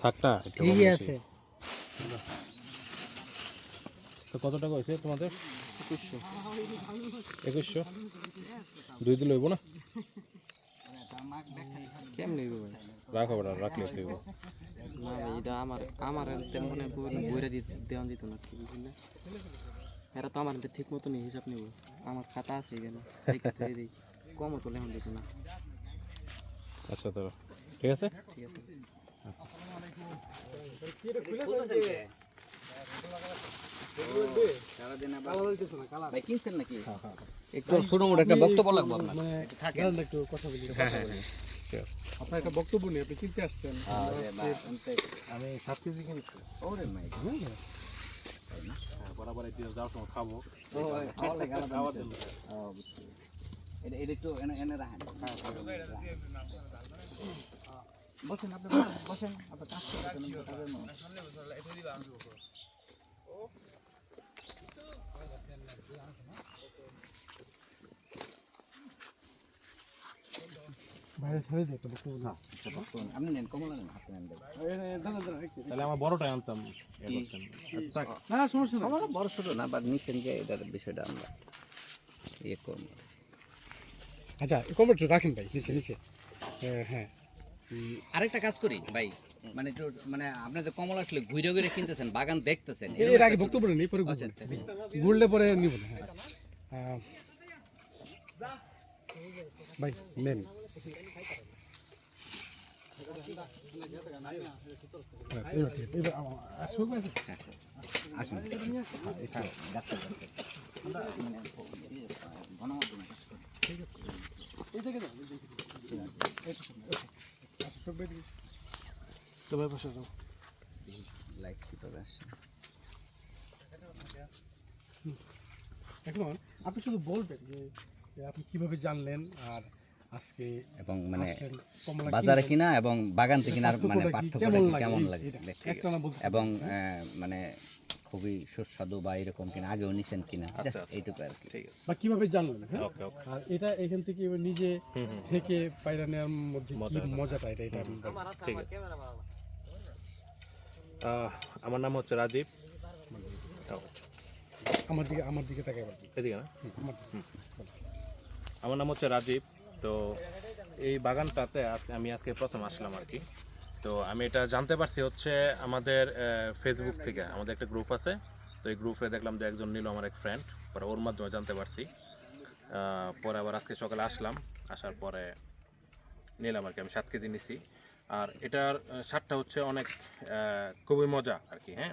থাক না আছে তো কত টাকা হয়েছে তোমাদের? একুশশো। দুই দিন লইব না? কেমনি রাখো বেটা রাখলে লইব না ভাই এটা আমার আমার তেমন বইরা দিতে দেওয়া দিত না কি বুঝলি না? এরা তো আমার ঠিক মতো নেই হিসাব নেব। আমার খাতা আছে এখানে দেখি তো লেখন দিত না। আচ্ছা তো ঠিক আছে? ঠিক আছে। ভাই কিনছেন নাকি? একটু ছোট মোটো একটা বক্তব্য লাগবে আপনার। একটু কথা বলি হ্যাঁ হ্যাঁ হ্যাঁ আপনার একটা বক্তব্য নেই আপনি চিনতে আসছেন। আমি সাত কেজি কিনেছি। ওরে মাই বরাবর এই যাওয়ার সময় খাব। ও খাওয়া লাগে আলাদা নিতে। এটা এটা একটু এনে এনে রাখেন। বসেন আপনি বসেন, বসেন। কাজ করতেছেন আমি তো কাজের মানুষ। বাইরে ছেড়ে দিই একটা বক্তব্য না। আচ্ছা, আপনি নেন কমলা হাতে তাহলে আমার বড়টাই আনতাম। আচ্ছা, না সমস্যা না কমলা বড় ছোট না বাট নিচেন যে এটার বিষয়টা আমরা ইয়ে করব। আচ্ছা রাখেন ভাই নিচে নিচে। হ্যাঁ হ্যাঁ। আরেকটা কাজ করি ভাই। মানে মানে আপনি যে কমলা আসলে ঘুরে ঘুরে কিনতেছেন বাগান দেখতেছেন এর আগে বক্তব্য নেই পরে আচ্ছা, ঘুরলে পরে নিব হ্যাঁ। ভাই নেন। হ্যাঁ, এবার তো বসে যাও। লাইট কীভাবে আসছে? এখন আপনি শুধু বলবেন যে আপনি কীভাবে জানলেন আর আজকে এবং মানে বাজারে কিনা এবং বাগান থেকে কিনা মানে পার্থক্য কেমন লাগে? এবং মানে খুবই সুস্বাদু বা এরকম কিনা আগেও নিছেন কিনা আচ্ছা, এইটুকু আর কি। বা কীভাবে জানলেন হ্যাঁ? ওকে ওকে। আর এটা এখান থেকে নিজে থেকে পায়রা নেওয়ার মধ্যে মজা। মজাটা। এটা এটা ঠিক আছে। আহ, আমার নাম হচ্ছে রাজীব। আমার দিকে আমার দিকে তাকাই এদিকে না? আমার আমার নাম হচ্ছে রাজীব তো এই বাগানটাতে আজ- আমি আজকে প্রথম আসলাম আর কি। তো আমি এটা জানতে পারছি হচ্ছে আমাদের ফেসবুক থেকে আমাদের একটা গ্রুপ আছে। তো এই গ্রুপে দেখলাম যে একজন নিল আমার এক ফ্রেন্ড পরে ওর মাধ্যমে জানতে পারছি। পরে আবার আজকে সকালে আসলাম, আসার পরে নিলাম আর কি, আমি সাত কেজি নিছি। আর এটার স্বাদটা হচ্ছে অনেক খুবই মজা আর কি হ্যাঁ?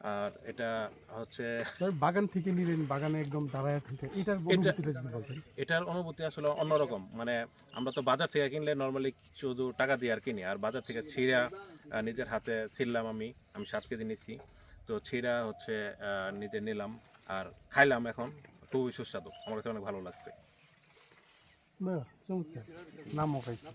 আর এটা হচ্ছে বাগান থেকে নিলেন বাগানে একদম দাঁড়ায় থেকে এটার অনুভূতিটা যদি বলতেন। এটার অনুভূতি আসলে অন্যরকম। মানে আমরা তো বাজার থেকে কিনলে নর্মালি শুধু টাকা দিয়ে আর কিনি আর বাজার থেকে ছিঁড়া নিজের হাতে ছিললাম আমি আমি সাত কেজি নিছি। তো ছিঁড়া হচ্ছে নিজে নিলাম আর খাইলাম এখন খুবই সুস্বাদু। আমার কাছে অনেক ভালো লাগছে। বাহ, চমৎকার। নাম মোকাইছে